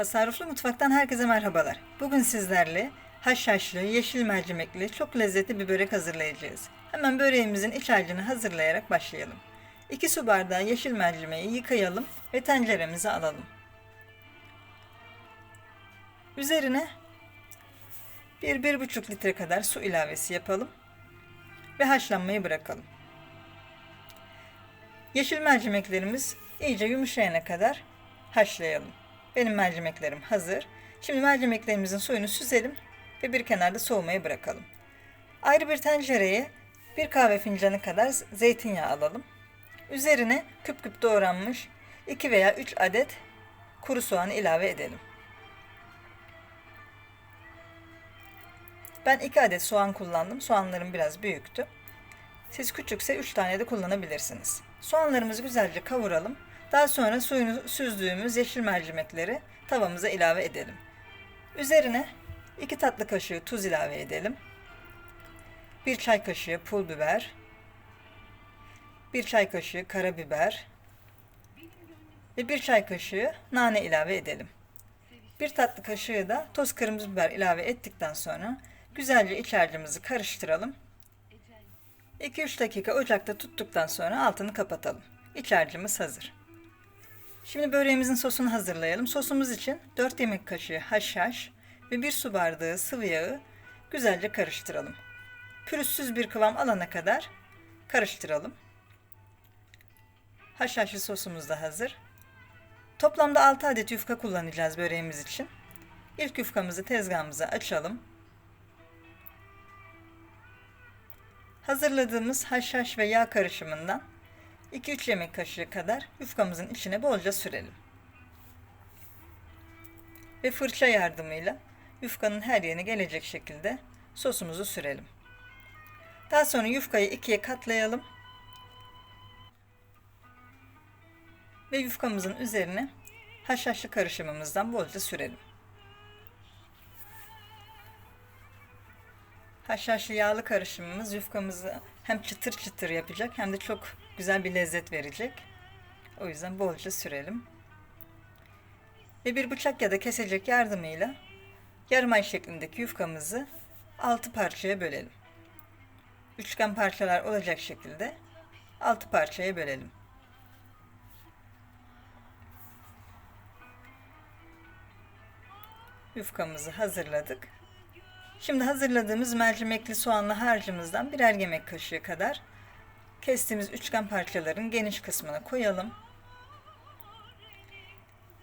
Tasarruflu Mutfak'tan herkese merhabalar. Bugün sizlerle haşhaşlı, yeşil mercimekli çok lezzetli bir börek hazırlayacağız. Hemen böreğimizin iç harcını hazırlayarak başlayalım. 2 su bardağı yeşil mercimeği yıkayalım ve tenceremize alalım. Üzerine 1-1,5 litre kadar su ilavesi yapalım ve haşlanmayı bırakalım. Yeşil mercimeklerimiz iyice yumuşayana kadar haşlayalım. Benim mercimeklerim hazır. Şimdi mercimeklerimizin suyunu süzelim ve bir kenarda soğumaya bırakalım. Ayrı bir tencereye bir kahve fincanı kadar zeytinyağı alalım. Üzerine küp küp doğranmış 2 veya 3 adet kuru soğanı ilave edelim. Ben 2 adet soğan kullandım. Soğanlarım biraz büyüktü. Siz küçükse 3 tane de kullanabilirsiniz. Soğanlarımızı güzelce kavuralım. Daha sonra suyunu süzdüğümüz yeşil mercimekleri tavamıza ilave edelim. Üzerine 2 tatlı kaşığı tuz ilave edelim. 1 çay kaşığı pul biber, 1 çay kaşığı karabiber ve 1 çay kaşığı nane ilave edelim. 1 tatlı kaşığı da toz kırmızı biber ilave ettikten sonra güzelce iç harcımızı karıştıralım. 2-3 dakika ocakta tuttuktan sonra altını kapatalım. İç harcımız hazır. Şimdi böreğimizin sosunu hazırlayalım. Sosumuz için 4 yemek kaşığı haşhaş ve 1 su bardağı sıvı yağı güzelce karıştıralım. Pürüzsüz bir kıvam alana kadar karıştıralım. Haşhaşlı sosumuz da hazır. Toplamda 6 adet yufka kullanacağız böreğimiz için. İlk yufkamızı tezgahımıza açalım. Hazırladığımız haşhaş ve yağ karışımından 2-3 yemek kaşığı kadar yufkamızın içine bolca sürelim. Ve fırça yardımıyla yufkanın her yerine gelecek şekilde sosumuzu sürelim. Daha sonra yufkayı ikiye katlayalım. Ve yufkamızın üzerine haşhaşlı karışımımızdan bolca sürelim. Haşhaşlı yağlı karışımımız yufkamızı hem çıtır çıtır yapacak hem de çok güzel bir lezzet verecek. O yüzden bolca sürelim. Ve bir bıçak ya da kesecek yardımıyla yarım ay şeklindeki yufkamızı 6 parçaya bölelim. Üçgen parçalar olacak şekilde 6 parçaya bölelim. Yufkamızı hazırladık. Şimdi hazırladığımız mercimekli soğanlı harcımızdan birer yemek kaşığı kadar kestiğimiz üçgen parçaların geniş kısmına koyalım.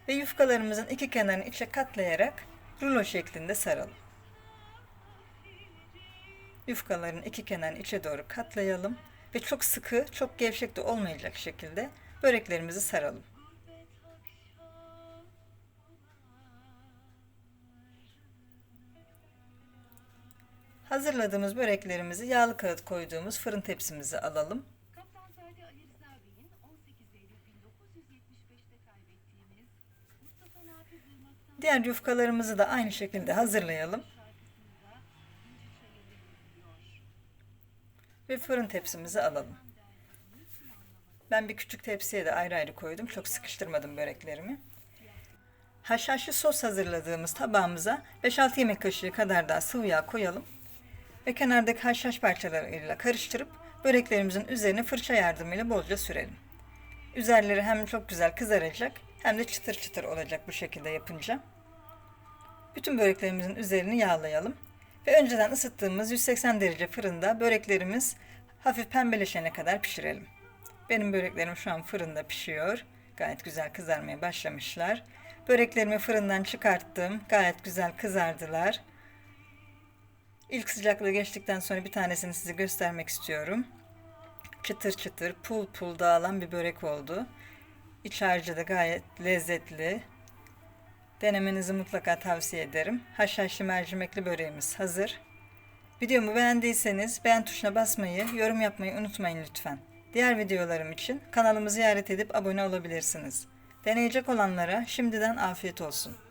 Ve yufkalarımızın iki kenarını içe katlayarak rulo şeklinde saralım. Yufkaların iki kenarını içe doğru katlayalım ve çok sıkı, çok gevşek de olmayacak şekilde böreklerimizi saralım. Hazırladığımız böreklerimizi yağlı kağıt koyduğumuz fırın tepsimize alalım. Kaptan Sadi Ali Rıza Bey'in 18 Eylül 1975'te kaybettiğimiz Mustafa Nafiz Irmak'tan Diğer yufkalarımızı da aynı şekilde hazırlayalım. Ve fırın tepsimize alalım. Ben bir küçük tepsiye de ayrı ayrı koydum. Çok sıkıştırmadım böreklerimi. Haşhaşlı sos hazırladığımız tabağımıza 5-6 yemek kaşığı kadar daha sıvı yağ koyalım. Ve kenardaki haşhaş parçalarıyla karıştırıp böreklerimizin üzerine fırça yardımıyla bolca sürelim. Üzerleri hem çok güzel kızaracak hem de çıtır çıtır olacak bu şekilde yapınca. Bütün böreklerimizin üzerini yağlayalım. Ve önceden ısıttığımız 180 derece fırında böreklerimiz hafif pembeleşene kadar pişirelim. Benim böreklerim şu an fırında pişiyor. Gayet güzel kızarmaya başlamışlar. Böreklerimi fırından çıkarttım. Gayet güzel kızardılar. İlk sıcaklığı geçtikten sonra bir tanesini size göstermek istiyorum. Çıtır çıtır, pul pul dağılan bir börek oldu. İç harcı da gayet lezzetli. Denemenizi mutlaka tavsiye ederim. Haşhaşlı mercimekli böreğimiz hazır. Videomu beğendiyseniz beğen tuşuna basmayı, yorum yapmayı unutmayın lütfen. Diğer videolarım için kanalımı ziyaret edip abone olabilirsiniz. Deneyecek olanlara şimdiden afiyet olsun.